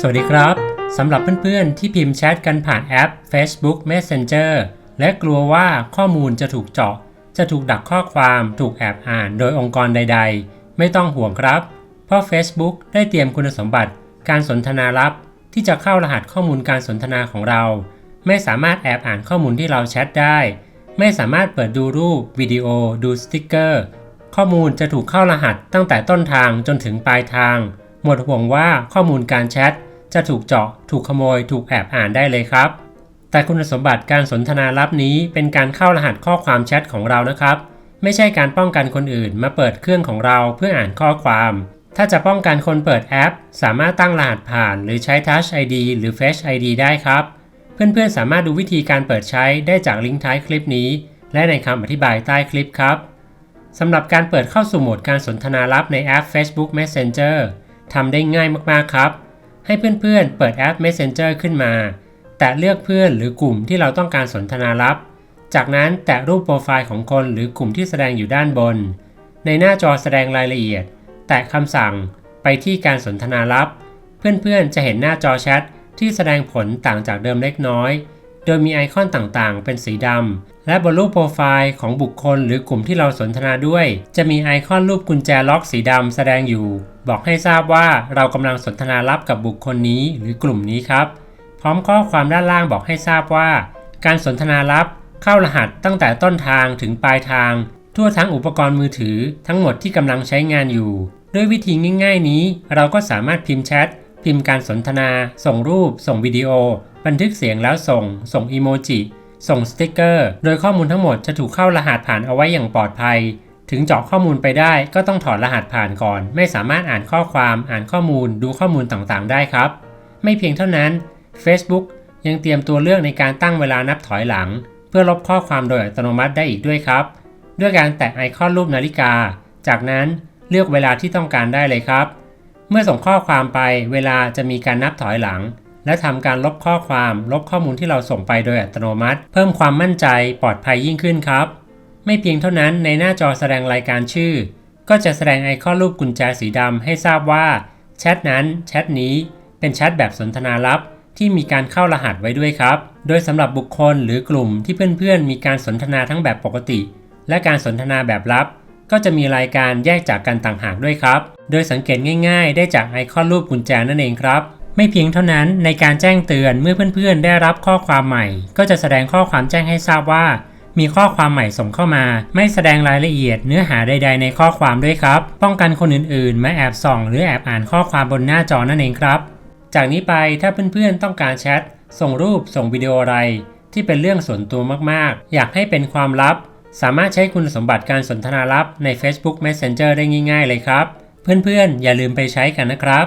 สวัสดีครับสำหรับเพื่อนๆ ที่พิมพ์แชทกันผ่านแอป Facebook Messenger และกลัวว่าข้อมูลจะถูกเจาะ จะถูกดักข้อความถูกแอบอ่านโดยองค์กรใด ๆ ไม่ต้องห่วงครับ เพราะ Facebook ได้เตรียมคุณสมบัติ การสนทนาลับ ที่จะเข้ารหัสข้อมูลการสนทนาของเรา ไม่สามารถแอบอ่านข้อมูลที่เราแชทได้ ไม่สามารถเปิดดูรูปวิดีโอ ดูสติกเกอร์ ข้อมูลจะถูกเข้ารหัสตั้งแต่ต้นทางจนถึงปลายทาง หมดห่วงว่าข้อมูลการแชทจะถูกเจาะ ถูกขโมย ถูกแอบอ่านได้เลยครับ แต่คุณสมบัติการสนทนาลับนี้เป็นการเข้ารหัสข้อความแชทของเรานะครับ ไม่ใช่การป้องกันคนอื่นมาเปิดเครื่องของเราเพื่ออ่านข้อความ ถ้าจะป้องกันคนเปิดแอป สามารถตั้งรหัสผ่านหรือใช้ Touch ID หรือ Face ID ได้ครับ เพื่อนๆสามารถดูวิธีการเปิดใช้ได้จากลิงก์ท้ายคลิปนี้ และในคำอธิบายใต้คลิปครับสำหรับการเปิดเข้าสู่โหมดการสนทนาลับในแอป Facebook Messenger ทำได้ง่ายมากๆครับ ให้เพื่อนๆ เปิดแอป Messenger ขึ้นมา แตะเลือกเพื่อนหรือกลุ่มที่เราต้องการสนทนาลับ จากนั้นแตะรูปโปรไฟล์ของคนหรือกลุ่มที่แสดงอยู่ด้านบน ในหน้าจอแสดงรายละเอียด แตะคำสั่งไปที่การสนทนาลับ เพื่อนๆ จะเห็นหน้าจอแชทที่แสดงผลต่างจากเดิมเล็กน้อย โดยมีไอคอนต่างๆ เป็นสีดำ และบนรูปโปรไฟล์ของบุคคลหรือกลุ่มที่เราสนทนาด้วย จะมีไอคอนรูปกุญแจล็อกสีดำแสดงอยู่ บอกให้ทราบว่าเรากำลังสนทนาลับกับบุคคลนี้หรือกลุ่มนี้ครับ พร้อมข้อความด้านล่างบอกให้ทราบว่า การสนทนาลับเข้ารหัสตั้งแต่ต้นทางถึงปลายทาง ทั่วทั้งอุปกรณ์มือถือ ทั้งหมดที่กำลังใช้งานอยู่ ด้วยวิธีง่าย ๆ นี้ เราก็สามารถพิมพ์แชทพิมพ์การสนทนา ส่งรูป ส่งวิดีโอ บันทึกเสียงแล้วส่ง ส่งอีโมจิ ส่งสติกเกอร์ โดยข้อมูลทั้งหมดจะถูกเข้ารหัสผ่านเอาไว้อย่างปลอดภัย ถึงเจาะข้อมูลไปได้ก็ต้องถอดรหัสผ่านก่อน ไม่สามารถอ่านข้อความอ่านข้อมูลดูข้อมูลต่างๆ ได้ครับ ไม่เพียงเท่านั้น Facebook ยังเตรียมตัวเลือกในการตั้งเวลานับถอยหลัง เพื่อลบข้อความโดยอัตโนมัติได้อีกด้วยครับ ด้วยการแตะไอคอนรูปนาฬิกา จากนั้นเลือกเวลาที่ต้องการได้เลยครับ เมื่อส่งข้อความไปเวลาจะมีการนับถอยหลัง และทำการลบข้อความ ลบข้อมูลที่เราส่งไปโดยอัตโนมัติ เพิ่มความมั่นใจปลอดภัยยิ่งขึ้นครับ ไม่เพียงเท่านั้นในหน้าจอแสดงรายการชื่อ ก็จะแสดงไอคอนรูปกุญแจสีดำให้ทราบว่าแชทนั้นแชทนี้เป็นแชทแบบสนทนาลับที่มีการเข้ารหัสไว้ด้วยครับ โดยสำหรับบุคคลหรือกลุ่มที่เพื่อนๆ มีการสนทนาทั้งแบบปกติ และการสนทนาแบบลับ ก็จะมีรายการแยกจากกันต่างหากด้วยครับ โดยสังเกตง่ายๆ ได้จากไอคอนรูปกุญแจนั่นเองครับ ไม่เพียงเท่านั้นในการแจ้งเตือนเมื่อเพื่อนๆ ได้รับข้อความใหม่ ก็จะแสดงข้อความแจ้งให้ทราบว่า มีข้อความใหม่ส่งเข้ามา ไม่แสดงรายละเอียดเนื้อหาใด ๆ ในข้อความด้วยครับ ป้องกันคนอื่นๆ มาแอบส่อง หรือแอบอ่านข้อความบนหน้าจอนั่นเองครับ จากนี้ไปถ้าเพื่อนๆต้องการแชทส่งรูปส่งวิดีโออะไร ที่เป็นเรื่องส่วนตัวมากๆ อยากให้เป็นความลับ สามารถใช้คุณสมบัติการสนทนาลับใน Facebook Messenger ได้ง่าย ๆ เลยครับ เพื่อนๆอย่าลืมไปใช้กันนะครับ